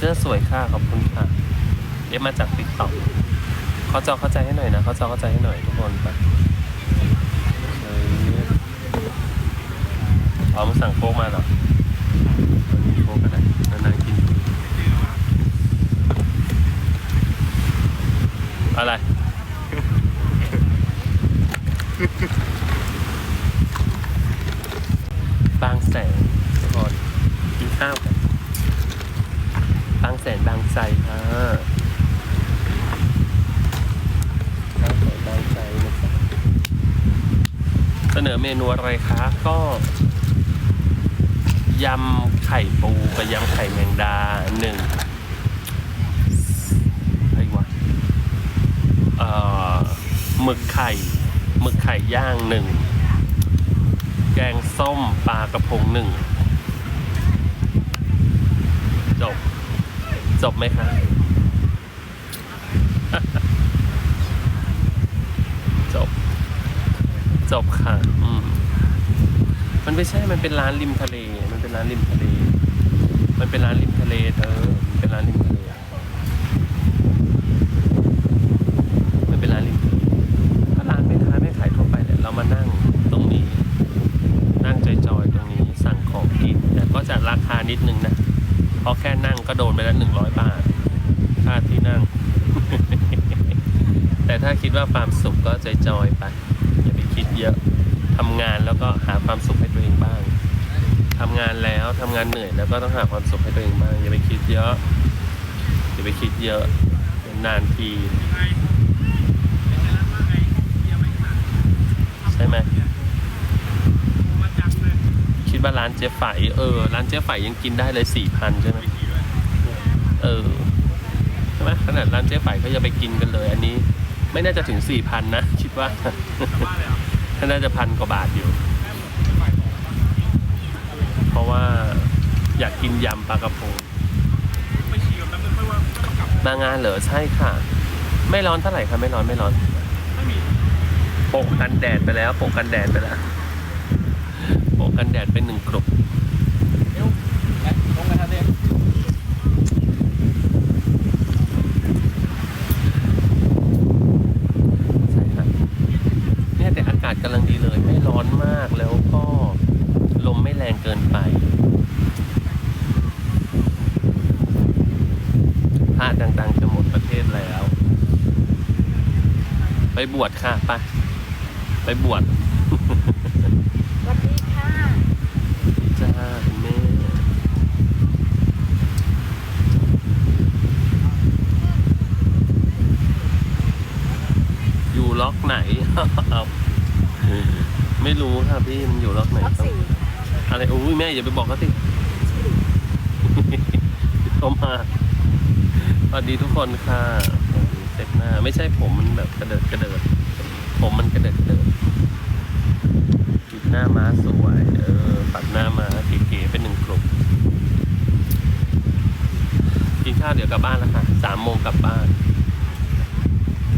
เสื้อสวยค่ะขอบคุณค่ะเอฟมาจากติ๊กต็อกเขาจอเข้าใจให้หน่อยนะเขาจอเข้าใจให้หน่อยทุกคนไปเฮ้ยอ๋อมึงสั่งโค้กมาหรออานี่โค้กก็ได้นานๆกิน อะไรบางแสนทุกคนกินข้าวกัน นบางไทรค่ะบางแสนบางไทรนะจ๊ะเสนอเมนูอะไรคะก็ยำไข่ปูกับยำไข่แมงดาหนึ่งอะไรวะเอ่อหมึกไข่หมึกไข่ย่างหนึ่งแกงส้มปลากระพงหนึ่งจบ จบไหมคะจบ จบค่ะ อืม มันไม่ใช่ มันเป็นร้านริมทะเล มันเป็นร้านริมทะเล มันเป็นร้านริมทะเลเธอเป็นร้านริมทะเล มันเป็นร้านริมทะเลก็ร้านแม่ค้าแม่ขายทั่วไปแหละเรามานั่งตรงนี้ นั่งจอยๆตรงนี้สั่งของกินแต่ก็จะราคานิดนึงนะ เพราะแค่นั่งก็โดนไปแล้วหนึ่งร้อยบาท ค่าที่นั่ง แต่ถ้าคิด ว่าความสุขก็จจอยไป อย่าไปคิดเยอะทำงานแล้วก็หาความสุขให้ตัวเองบ้างทำงานแล้วทำงานเหนื่อยแล้วก็ต้องหาความสุขให้ตัวเองบ้างอย่าไปคิดเยอะอย่าไปคิดเยอะเป็นานทีใช่ไหมคิดว่าร้านเจ๊ไฝเออร้านเจ๊ไฝยังกินได้เลยสี่พันใช่ไหมเออใช่ไหมขนาดร้านเจ๊ไฝเขาจะไปกินกันเลย อันนี้ ไม่น่าจะถึงสี่พันนะ คิดว่าน่าจะพันกว่าบาทอยู่ เพราะว่าอยากกินยำปลากระพงมางานเหรอใช่ค่ะ ไม่ร้อนเท่าไหร่ค่ะไม่ร้อนไม่ร้อนโปะกันแดดไปแล้วโปะกันแดดไปแล้วโปะกันแดดเป็นหนึ่งกลุ่มใช่ครับเนี่ยแต่อากาศกำลังดีเลย ไม่ร้อนมากแล้วก็ลมไม่แรงเกินไปพระดังๆจะหมดประเทศแล้ว ไปบวชค่ะไปไปบวชสวัสดีค่ะจ้าคุณแม่อยู่ล็อกไหนเอาไม่รู้ค่ะพี่มันอยู่ล็อกไหนล็อกสี่อะไรโอ้ยแม่อย่าไปบอกเขาสิเข้ามาสวัสดีทุกคนค่ะ เซ็ตหน้า ไม่ใช่ผมมันแบบกระเดิดกระเดิด ผมมันกระเดิดกระเดิดจิดหน้าม้าสวยเออปัดหน้าม้าเก๋ๆเป็นหนึ่งกลุ่มกินข้าวเดี๋ยวกลับบ้านแล้วค่ะสามโมงกลับบ้าน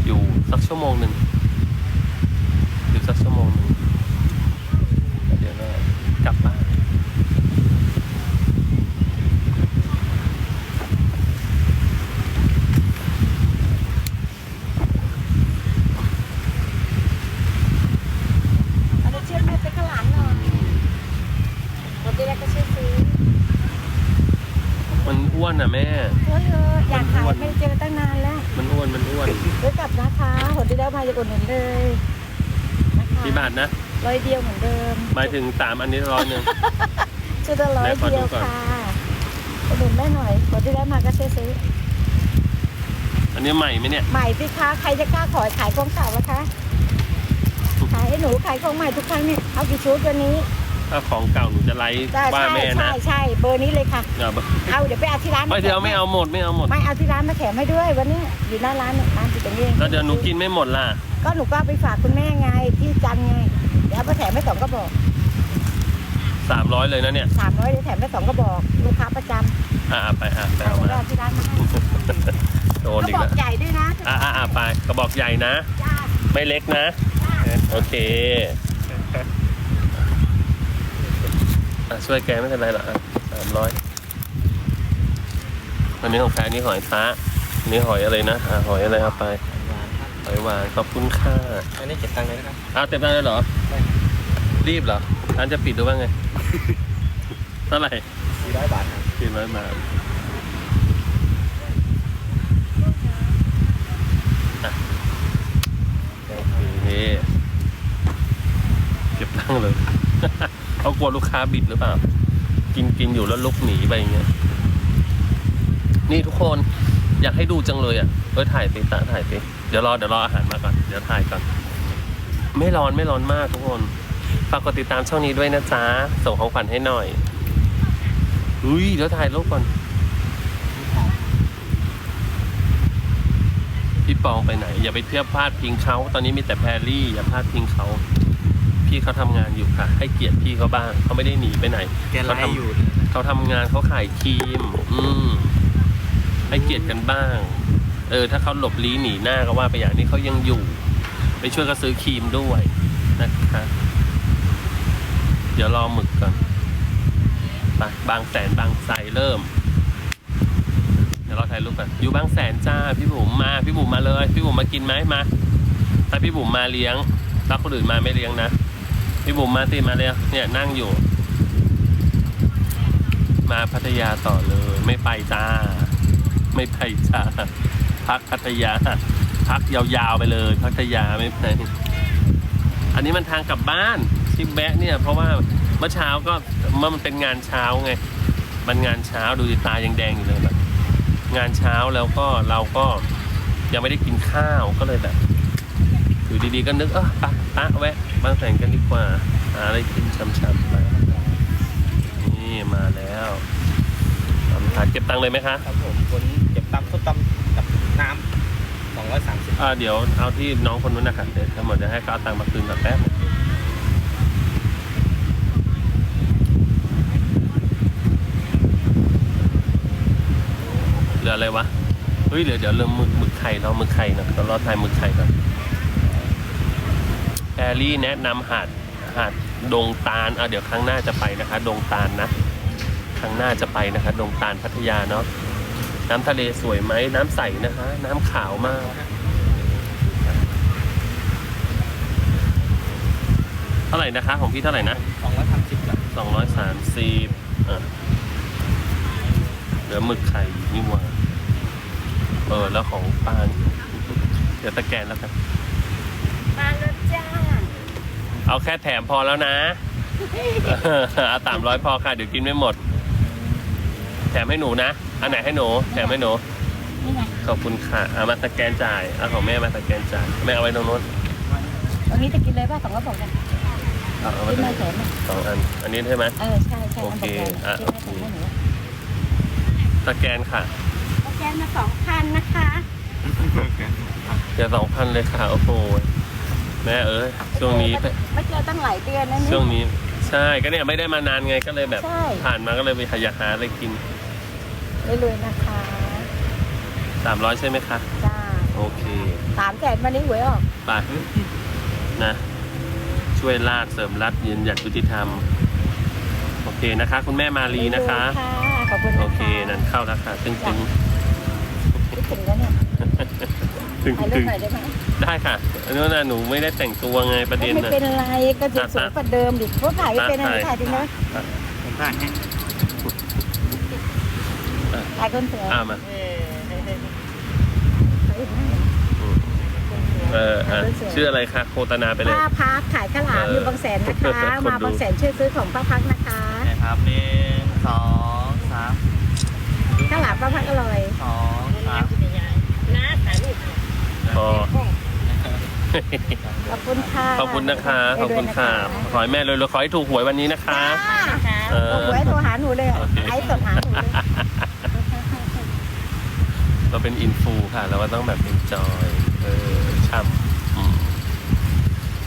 อยู่สักชั่วโมงหนึ่งอยู่สักชั่วโมงหนึ่งแล้วเดี๋ยวก็กลับบ้าน เอาเดี๋ยวเชื่อแม่ไปข้างหลังหน่อยสวัสดีแล้วก็ช่วยซื้อ มัน อ้วนอะแม่เฮ้ยเอออยากขายไม่เจอตั้งนานแล้วมันอ้วนมันอ้วนเดี๋ยวกลับนะคะหนที่แล้วมาจะอุดหนุนเลยนะคะกี่บาทนะร้อยเดียวเหมือนเดิมหมายถึงสามอันนี้ร้อยหนึ่ง ชุดละร้อยแม่ขอดูเดียวก่อนค่ะอุดหนุนแม่หน่อยหนที่แล้วมาก็ช่วยซื้ออันนี้ใหม่ไหมเนี่ย ใหม่สิคะใครจะกล้าขอขายของเก่าแล้วคะขายให้หนูขายของใหม่ทุกครั้งเนี่ยเอากี่ชุดวันนี้ ถ้าของเก่าหนูจะไลฟ์ใช่ว่าใช่แม่ใช่นะใช่เบอร์นี้เลยค่ะ เอาเอาเดี๋ยวไปเอาที่ร้านไม่เดี๋ยวไม่เอาหมดไม่เอาหมด ไม่เอาที่ร้านมาแถมให้ด้วย วันนี้อยู่หน้าร้านเนี่ยร้านอยู่ตรงนี้เองแล้วเดี๋ยวหนูกินไม่หมดล่ะ ก็หนูก็เอาไปฝากคุณแม่ไงที่จันทร์ไงเดี๋ยวเอาไปแถมให้สองกระบอกสามร้อยเลยนะเนี่ย สามร้อยเดี๋ยวแถมให้สองกระบอกลูกค้าประจำอ่าไปอะไปเอาเอาเดี๋ยวมาเอาที่ร้านมาให้โดนกระอีกบอแล้กวใหญ่ด้วยนะอ่าอ่าไปกระบอกใหญ่นะ จ้าไม่เล็กนะโอเคอะ ช่วยแกไม่เป็นไรหรอกสามร้อยอันนี้ของใครอันนี้หอยซะอันนี้หอยอะไรนะอ่าหอยอะไรเอาไป หอยหวานขอบคุณค่ะอันนี้เก็บตังค์เลยนะครับ อ้าวเต็มแล้วเลยเหรอ ใช่ รีบเหรอ ร้านจะปิดหรือว่าไง เท่าไหร่สี่ร้อยบาทครับสี่ร้อยบาทอะโอเคเก็บตังค์เลย เขากลัวลูกค้าบิดหรือเปล่า กินกินอยู่แล้วลุกหนีไปอย่างเงี้ย นี่ทุกคนอยากให้ดูจังเลยอะเออถ่ายไปตาถ่ายไปเดี๋ยวรอเดี๋ยวรออาหารมาก่อนเดี๋ยวถ่ายก่อนไม่ร้อนไม่ร้อนมากทุกคนฝากกดติดตามช่องนี้ด้วยนะจ๊ะส่งของขวัญให้หน่อยอุ้ยเดี๋ยวถ่ายรูปก่อนพี่ปองไปไหน อย่าไปเทียบพลาดพิงเขาตอนนี้มีแต่แพรรี่อย่าพลาดพิงเขา พี่เขาทำงานอยู่ค่ะ ให้เกียรติพี่เขาบ้างเขาไม่ได้หนีไปไหนแกไลฟ์อยู่เขาทำงานเขาขายครีม อืมให้เกียรติกันบ้าง เออ ถ้าเขาหลบลี้หนีหน้าก็ว่าไปอย่างนี้เขายังอยู่ ไปช่วยก็ซื้อครีมด้วยนะคะเดี๋ยวรอหมึกก่อนไปบางแสนบางไทรเริ่ม เดี๋ยวเราถ่ายรูปกันอยู่บางแสนจ้าพี่บุ๋มมาพี่บุ๋มมาเลย พี่บุ๋มมากินไหมมาถ้าพี่บุ๋มมาเลี้ยงถ้าคนอื่นมาไม่เลี้ยงนะ พี่บุ๋มมาตีมาเลยเนี่ยนั่งอยู่ มาพัทยาต่อเลย ไม่ไปจ้า ไม่ไปจ้า พักพัทยา พักยาวๆไปเลย พัทยาไม่ไปอันนี้มันทางกลับบ้านที่แบะเนี่ย เพราะว่าเมื่อเช้าก็เมื่อมันเป็นงานเช้าไงมันงานเช้าดูดิตายังแดงอยู่เลยแบบงานเช้าแล้วก็เราก็ยังไม่ได้กินข้าวก็เลยแบบ อยู่ดีๆก็นึกเออปะปะแวะบางแสนกันดีกว่าหาอะไรกินช่ำๆมานี่มาแล้วทำทานเก็บตังค์เลยไหมคะครับผมคนเก็บตังค์ส้มตำกับน้ำสองร้อยสามสิบอ่าเดี๋ยวเอาที่น้องคนนู้นนะครับเดี๋ยวทั้งหมดจะให้เขาเอาตังค์มาคืนก่อนแป๊บนึงเหลืออะไรวะเฮ้ยเดี๋ยวเดี๋ยวเริ่มหมึกหมึกไข่เราหมึกไข่นะเรารอทายหมึกไข่ก่อนแอรี่แนะนำหาดหาดดงตาลอะเดี๋ยวครั้งหน้าจะไปนะคะ ดงตาลนะ ครั้งหน้าจะไปนะคะ ดงตาลพัทยาเนาะน้ำทะเลสวยไหมน้ำใสนะคะ น้ำขาวมากเท่าไหร่นะคะ ของพี่เท่าไหร่นะสองร้อยสามสิบครับสองร้อยสามสิบอะเหลือหมึกไข่นี่หว่าเออแล้วของปานเดี๋ยวตะแกนแล้วกันมาแล้วจ้า เอาแค่แถมพอแล้วนะ เอาสามร้อยพอค่ะเดี๋ยวกินไม่หมด แถมให้หนูนะ อันไหนให้หนู แถมให้หนู นี่ไงขอบคุณค่ะเอามาสแกนจ่ายเอาของแม่มาสแกนจ่ายแม่เอาไว้ตรงโน้นวันนี้จะกินเลยป่ะสองกระป๋องกันเอาเอาไว้กินตรงมาแถมอะสองอัน อันนี้ใช่ไหม เออใช่ใช่โอเคอันอะสแกนกินให้แถมให้หนูสแกนค่ะสแกนมาสองพันนะคะ เดี๋ยวสองพันเลยค่ะ โอ้โห แม่เอ้ยช่วงนี้ไปไม่เจอตั้งหลายเดือนนะช่เนี่วยงนี้ ใช่ก็เนี่ยไม่ได้มานานไงก็เลยแบบใช่ผ่านมาก็เลยไปหาอยากหาอะไรกินรวยๆนะคะสามร้อยใช่ไหมคะจ้าโอเคสามแสนวันนี้หวยออกไปนะ ช่วยลาดเสริมรัดยืนหยัดยุติธรรม โอเคนะคะ คุณแม่มาลีนะคะรวยๆค่ะขอบคุณนะะโอเค นั่นเข้าแล้วค่ะตึงตึงคิดถึงแล้วเนี่ยตึงถ่ายรูตึปงหน่อยได้ไหมได้ค่ะ อันนู้นน่ะหนูไม่ได้แต่งตัวไงประเด็นไม่น่ะ เป็นไรก็จะสวยกว่าเดิมดิเพราะถ่ายไม่เป็นอะไรถ่ายถ่ายจริงนะผมผ่านแค่ถ่ายคนสวยอ่ามา เอออะชื่ออะไรคะโฆษณาไปเลย ป้าพักขายข้าวหลามอยู่บางแสนนะคะคนดูมาบางแสนช่วยซื้อของป้าพักนะคะนะครับหนึ่งสองสามข้าวหลามป้าพักอร่อย สองสาม นะถ่ายรูป พอ ขอบคุณค่ะขอบคุณนะคะขอบคุณค่ะขอให้แม่รวยๆขอให้ถูกหวยวันนี้นะคะจ้าเออโอ้โหให้โทรหาหนูเลยโอเคไอ้สดหาหนูเลยเราเป็นอินฟูค่ะเราก็ต้องแบบเอนจอยเออช่ำอืม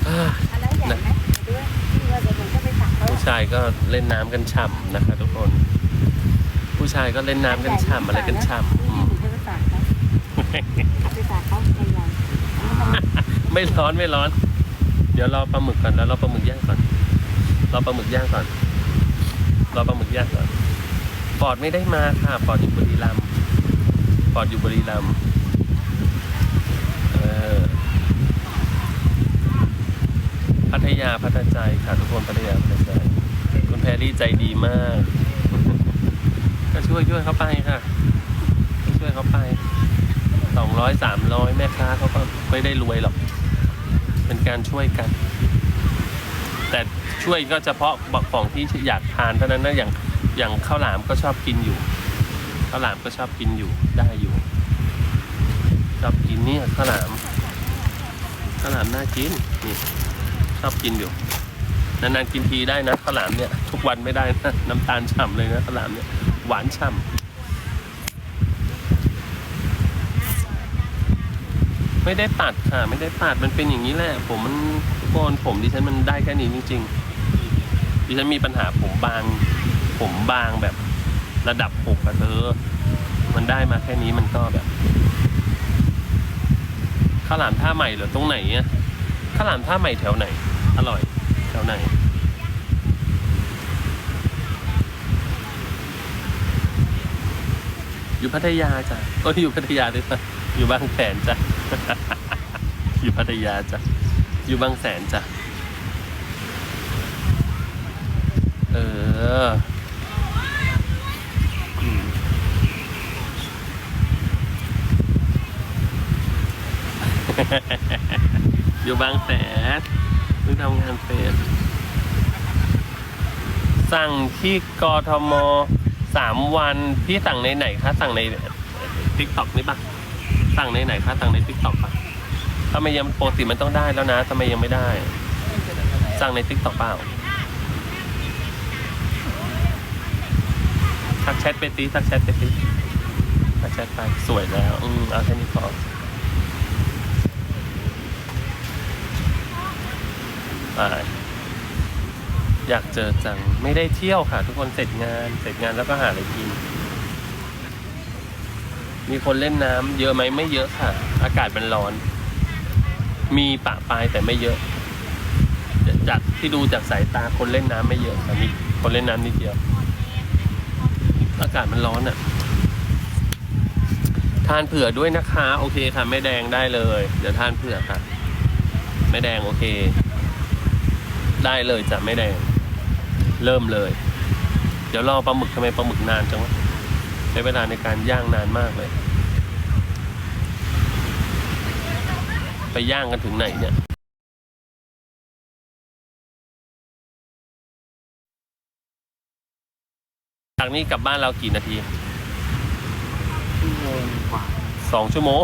อ่าอันนั้นใหญ่ไหมด้วยที่ว่าเดี๋ยวผมจะไปสั่งเขาผู้ชายก็เล่นน้ำกันฉ่ำนะคะ ทุกคน ผู้ชายก็เล่นน้ำกันฉ่ำอะไรกันฉ่ำอืมผมจะไปสั่งเขาเอาไปสั่งเขาใหญ่ๆ ไม่ร้อนไม่ร้อน เดี๋ยวรอปลาหมึกก่อนแล้วรอปลาหมึกย่างก่อนรอปลาหมึกย่างก่อนรอปลาหมึกย่างก่อนฟอดไม่ได้มาค่ะฟอดอยู่บุรีรัมย์ปอร์ตอยู่บุรีรัมย์พัทยาพัทใจค่ะทุกคนพัทยาพัทใจ คุณแพรรี่ใจดีมาก ก็ช่วยช่วยเขาไปค่ะ ช่วยเขาไปสองร้อยสามร้อยแม่ค้าเขาก็ไม่ได้รวยหรอก เป็นการช่วยกัน แต่ช่วยก็เฉพาะบอกของที่อยากทานเท่านั้นนะอย่างอย่างข้าวหลามก็ชอบกินอยู่ข้าวหลามก็ชอบกินอยู่ได้อยู่ ชอบกินเนี่ยข้าวหลามข้าวหลามน่ากินนี่ชอบกินอยู่นานๆกินทีได้นะข้าวหลามเนี่ย ทุกวันไม่ได้นะน้ำตาลฉ่ำเลยนะข้าวหลามเนี่ยหวานฉ่ำ ไม่ได้ตัดค่ะ ไม่ได้ตัดมันเป็นอย่างนี้แหละ ผมมันโกนผมดิฉันมันได้แค่นี้จริง ๆ ดิฉันมีปัญหาผมบาง ผมบางแบบระดับหกอะเธอมันได้มาแค่นี้มันก็แบบข้าวหลามท่าใหม่หรือตรงไหนอะข้าวหลามท่าใหม่แถวไหน อร่อย แถวไหนอยู่พัทยาจ้ะก็อยู่พัทยาด้วยปะอยู่บางแสนจ้ะ อยู่พัทยาจ้ะ อยู่บางแสนจ้ะ เอออืมอยู่บางแสนเพิ่งทำงานเป็นสั่งที่กทมสามวัน พี่สั่งในไหนคะ สั่งในทิกต็อกนี่ปะ สั่งในไหนคะสั่งในทิกตอกปะถ้าไมยังปกติมันต้องได้แล้วนะทำไมยังไม่ได้ สั่งในทิกตอกเปล่าทักแชทไปตีทักแชทไปตีทักแชทไปสวยแล้ว อืมเอาแค่นี้พอไปอยากเจอจังไม่ได้เที่ยวค่ะ ทุกคนเสร็จงาน เสร็จงานแล้วก็หาอะไรกิน มีคนเล่นน้ำเยอะไหมไม่เยอะค่ะ อากาศมันร้อน มีปะปลายแต่ไม่เยอะจากที่ดูจากสายตาคนเล่นน้ำไม่เยอะค่มีคนเล่นน้ำนิดเดียว อากาศมันร้อนอะ่ะ ทานเผื่อด้วยนะคะ โอเคค่ะไม่แดงได้เลย เดี๋ยวทานเผื่อค่ะไม่แดงโอเค ได้เลยจ้ะไม่แดง เริ่มเลย เดี๋ยวรอปลาหมึกทำไมปลาหมึกนานจังวะ ช้เวลาในการย่างนานมากเลย ไปย่างกันถึงไหนเนี่ยจากนี้กลับบ้านเรากี่นาที ชั่วโมงกว่าสองชั่วโมง